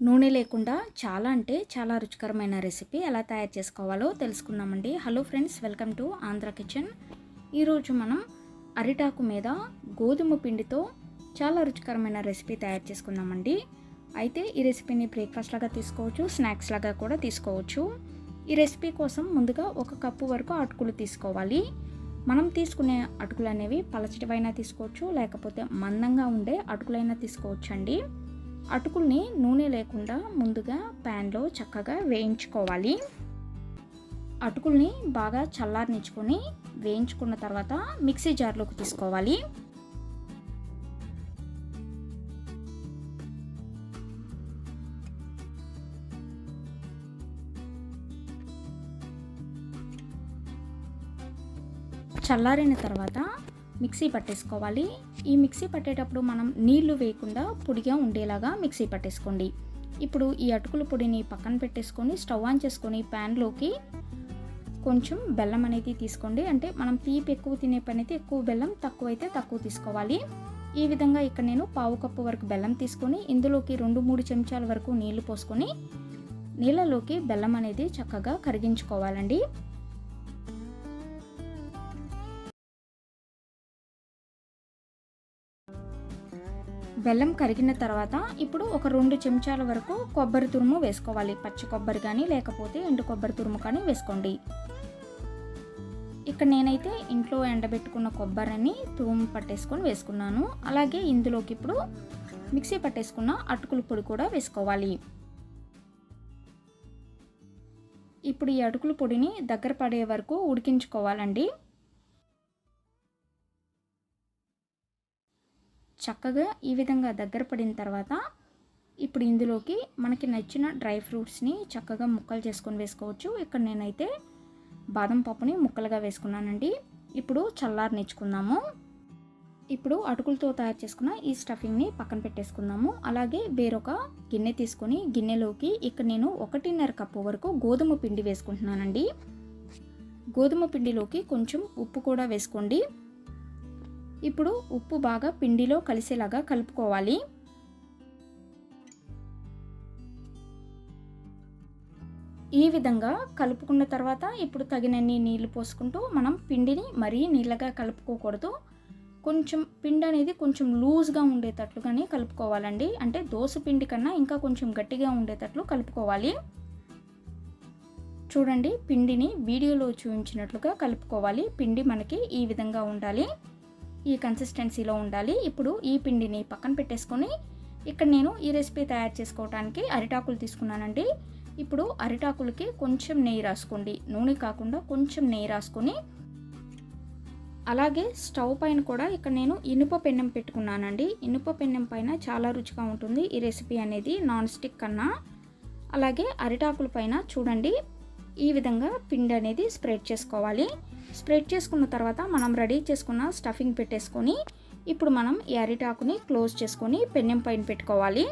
నూనె లేకుండా చాలా అంటే చాలా రుచికరమైన రెసిపీ ఎలా తయారు చేసుకోవాలో తెలుసుకుందామండి. Hello friends welcome to Andhra kitchen ఈరోజు మనం అరిటాకు మీద గోధుమ పిండితో చాలా రుచికరమైన రెసిపీ తయారు చేసుకుందామండి. అయితే ఈ రెసిపీని బ్రేక్ఫాస్ట్ లాగా తీసుకోవచ్చు స్నాక్స్ లాగా కూడా తీసుకోవచ్చు. ఈ రెసిపీ కోసం ముందుగా ఒక కప్పు వరకు అటుకులు తీసుకోవాలి. మనం తీసుకునే అటుకులు అనేవి పలచటివైనా తీసుకోవచ్చు లేకపోతే మందంగా ఉండే అటుకులైనా తీసుకోవచ్చండి. అటుకుల్ని నూనె లేకుండా ముందుగా ప్యాన్లో చక్కగా వేయించుకోవాలి. అటుకుల్ని బాగా చల్లారనిచ్చుకొని వేయించుకున్న తర్వాత మిక్సీ జార్లోకి తీసుకోవాలి. చల్లారిన తర్వాత మిక్సీ పట్టేసుకోవాలి. ఈ మిక్సీ పట్టేటప్పుడు మనం నీళ్ళు వేయకుండా పొడిగా ఉండేలాగా మిక్సీ పట్టేసుకోండి. ఇప్పుడు ఈ అటుకుల పొడిని పక్కన పెట్టేసుకొని స్టవ్ ఆన్ చేసుకొని ప్యాన్లోకి కొంచెం బెల్లం అనేది తీసుకోండి. అంటే మనం తీపి ఎక్కువ తినే పని అయితే ఎక్కువ బెల్లం తక్కువ అయితే తక్కువ తీసుకోవాలి. ఈ విధంగా ఇక్కడ నేను పావు కప్పు వరకు బెల్లం తీసుకొని ఇందులోకి రెండు మూడు చెంచాల వరకు నీళ్ళు పోసుకొని నీళ్ళలోకి బెల్లం అనేది చక్కగా కరిగించుకోవాలండి. బెల్లం కరిగిన తర్వాత ఇప్పుడు ఒక రెండు చెంచాల వరకు కొబ్బరి తురుము వేసుకోవాలి. పచ్చి కొబ్బరి కానీ లేకపోతే ఎండు కొబ్బరి తురుము కానీ వేసుకోండి. ఇక్కడ నేనైతే ఇంట్లో ఎండబెట్టుకున్న కొబ్బరిని తురుము పట్టేసుకొని వేసుకున్నాను. అలాగే ఇందులోకి ఇప్పుడు మిక్సీ పట్టేసుకున్న అటుకుల పొడి కూడా వేసుకోవాలి. ఇప్పుడు ఈ అటుకుల పొడిని దగ్గర పడే వరకు ఉడికించుకోవాలండి. చక్కగా ఈ విధంగా దగ్గర పడిన తర్వాత ఇప్పుడు ఇందులోకి మనకి నచ్చిన డ్రై ఫ్రూట్స్ని చక్కగా ముక్కలు చేసుకొని వేసుకోవచ్చు. ఇక్కడ నేనైతే బాదం పప్పుని ముక్కలుగా వేసుకున్నానండి. ఇప్పుడు చల్లారి నేర్చుకుందాము. ఇప్పుడు అటుకులతో తయారు చేసుకున్న ఈ స్టఫింగ్ని పక్కన పెట్టేసుకుందాము. అలాగే వేరొక గిన్నె తీసుకొని గిన్నెలోకి ఇక్కడ నేను ఒకటిన్నర కప్పు వరకు గోధుమ పిండి వేసుకుంటున్నానండి. గోధుమ పిండిలోకి కొంచెం ఉప్పు కూడా వేసుకోండి. ఇప్పుడు ఉప్పు బాగా పిండిలో కలిసేలాగా కలుపుకోవాలి. ఈ విధంగా కలుపుకున్న తర్వాత ఇప్పుడు తగినన్ని నీళ్ళు పోసుకుంటూ మనం పిండిని మరీ నీళ్ళగా కలుపుకోకూడదు. కొంచెం పిండి అనేది కొంచెం లూజ్గా ఉండేటట్లుగానే కలుపుకోవాలండి. అంటే దోశ పిండి కన్నా ఇంకా కొంచెం గట్టిగా ఉండేటట్లు కలుపుకోవాలి. చూడండి పిండిని వీడియోలో చూపించినట్లుగా కలుపుకోవాలి. పిండి మనకి ఈ విధంగా ఉండాలి. ఈ కన్సిస్టెన్సీలో ఉండాలి. ఇప్పుడు ఈ పిండిని పక్కన పెట్టేసుకొని ఇక్కడ నేను ఈ రెసిపీ తయారు చేసుకోవడానికి అరిటాకులు తీసుకున్నానండి. ఇప్పుడు అరిటాకులకి కొంచెం నెయ్యి రాసుకోండి. నూనె కాకుండా కొంచెం నెయ్యి రాసుకొని అలాగే స్టవ్ పైన కూడా ఇక్కడ నేను ఇనుప పెన్నెం పెట్టుకున్నానండి. ఇనుప పెన్నెం పైన చాలా రుచిగా ఉంటుంది ఈ రెసిపీ అనేది నాన్ స్టిక్ కన్నా. అలాగే అరిటాకుల పైన చూడండి ఈ విధంగా పిండి అనేది స్ప్రెడ్ చేసుకోవాలి. స్ప్రెడ్ చేసుకున్న తర్వాత మనం రెడీ చేసుకున్న స్టఫింగ్ పెట్టేసుకొని ఇప్పుడు మనం ఎరిటాకుని క్లోజ్ చేసుకొని పెన్నెం పైన పెట్టుకోవాలి.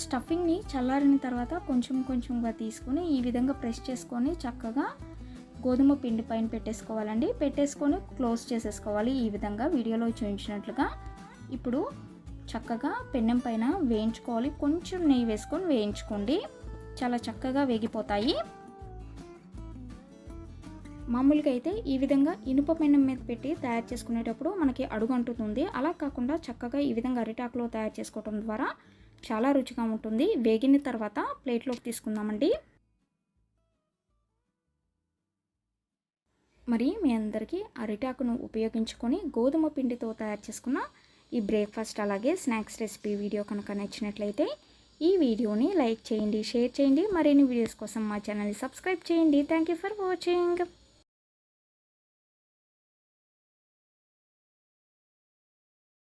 స్టఫింగ్ని చల్లారిన తర్వాత కొంచెం కొంచెంగా తీసుకొని ఈ విధంగా ప్రెస్ చేసుకొని చక్కగా గోధుమ పిండి పైన పెట్టేసుకోవాలండి. పెట్టేసుకొని క్లోజ్ చేసేసుకోవాలి ఈ విధంగా వీడియోలో చూపించినట్లుగా. ఇప్పుడు చక్కగా పెన్నెం పైన వేయించుకోవాలి. కొంచెం నెయ్యి వేసుకొని వేయించుకోండి. చాలా చక్కగా వేగిపోతాయి. మామూలుగా అయితే ఈ విధంగా ఇనుప పెన్నం మీద పెట్టి తయారు చేసుకునేటప్పుడు మనకి అడుగు అంటుతుంది అలా కాకుండా చక్కగా ఈ విధంగా అరిటాకులో తయారు చేసుకోవడం ద్వారా చాలా రుచిగా ఉంటుంది. వేగిన తర్వాత ప్లేట్లోకి తీసుకుందామండి. మరి మీ అందరికీ అరిటాకును ఉపయోగించుకొని గోధుమ పిండితో తయారు చేసుకున్న ఈ బ్రేక్ఫాస్ట్ అలాగే స్నాక్స్ రెసిపీ వీడియో కనుక నచ్చినట్లయితే ఈ వీడియోని లైక్ చేయండి షేర్ చేయండి. మరిన్ని వీడియోస్ కోసం మా ఛానల్ని సబ్స్క్రైబ్ చేయండి. Thank you for watching.